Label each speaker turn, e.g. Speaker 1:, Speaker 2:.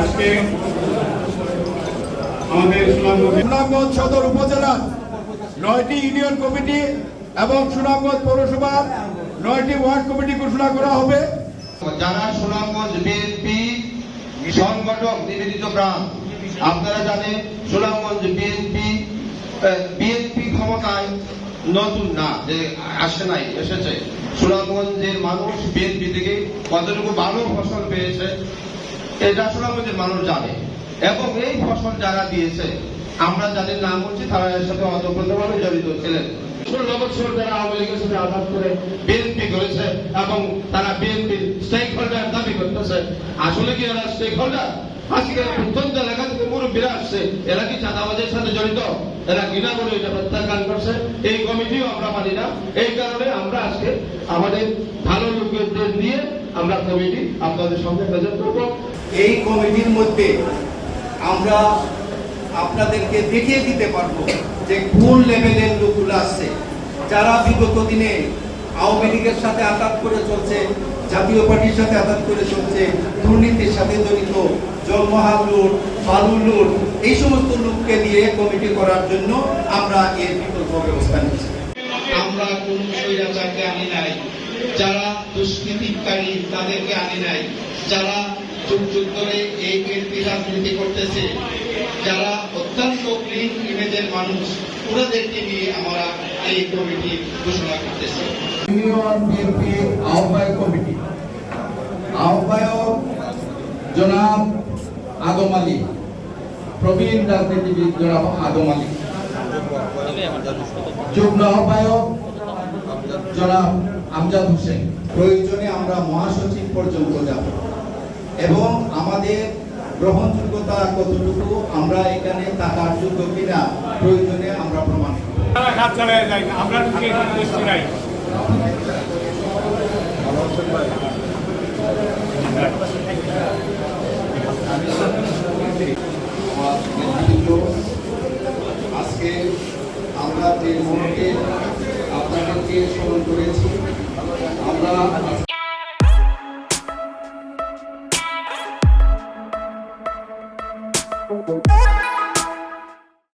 Speaker 1: আজকে আমাদের সুনামগঞ্জে
Speaker 2: সদর উপজেলার নয়টি ইউনিয়ন কমিটি এবং সুনামগঞ্জ পৌরসভার নয়টি ওয়ার্ড কমিটি ঘোষণা করা হবে।
Speaker 3: যারা সুনামগঞ্জ বিএনপি সংগঠক নিবেদিত প্রাণ, আপনারা জানেন সুনামগঞ্জ বিএনপি বিএনপি ক্ষমতায় নতুন না, যে আসে নাই, এসেছে। সুনামগঞ্জের মানুষ বিএনপি থেকে কতটুকু ভালো ফসল পেয়েছে এটা সুনামগঞ্জের মানুষ জানে। এবং এই ফসল যারা দিয়েছে, আমরা যাদের নাম বলছি, তারা এর সাথে অতপ্রতভাবে জড়িত ছিলেন। এরা কি সাথে জড়িত? এরা আমরা মানি না। এই কারণে আমরা আজকে আমাদের ভালো লোকদের নিয়ে আমরা কমিটি আপনাদের সঙ্গে প্রেজেন্ট করব।
Speaker 4: এই কমিটির মধ্যে আমরা আপনাদেরকে দেখিয়ে দিতে পারব যে কোন লেভেলের লোকগুলো আছে। যারা বিগত দিনে আওয়ামী লীগের সাথে আঘাত করে চলছে, জাতীয় পার্টির সাথে আঘাত করে চলছে, দুর্নীতির সাথে জড়িত, জলমহাল লুট, বালু লুট, এই সমস্ত লোককে দিয়ে কমিটি করার জন্য আমরা এর বিকল্প ব্যবস্থা নিচ্ছি।
Speaker 3: আমরা কোন স্বৈরাচারকে আনি নাই। যারা দুষ্কৃতিকারী তাদেরকে আনি নাই। যারা যুগ যুগ ধরে এই বিএনপি রাজনীতি করতেছে, যারা অত্যন্ত ক্লিন ইমেজের মানুষ, ওনাদেরকে নিয়ে আমরা এই কমিটি ঘোষণা করতেছি।
Speaker 2: ইউনিয়ন বিএনপি আহ্বায়ক কমিটি। আহ্বায়ক জনাব আদম আলী, প্রবীণ রাজনীতিবিদ জনাব আদম আলী। যুগ্ম আহ্বায়ক জনাব আমজাদ হোসেন।
Speaker 4: প্রয়োজনে আমরা মহাসচিব পর্যন্ত যাব। এবং আমাদের গ্রহণযোগ্যতা কতটুকু আমরা এখানে থাকার যোগ্য কিনা প্রয়োজনে আমরা প্রমাণ
Speaker 1: আমরা
Speaker 4: আজকে আমরা যে মনকে আজকে স্মরণ করেছি আমরা Thank you.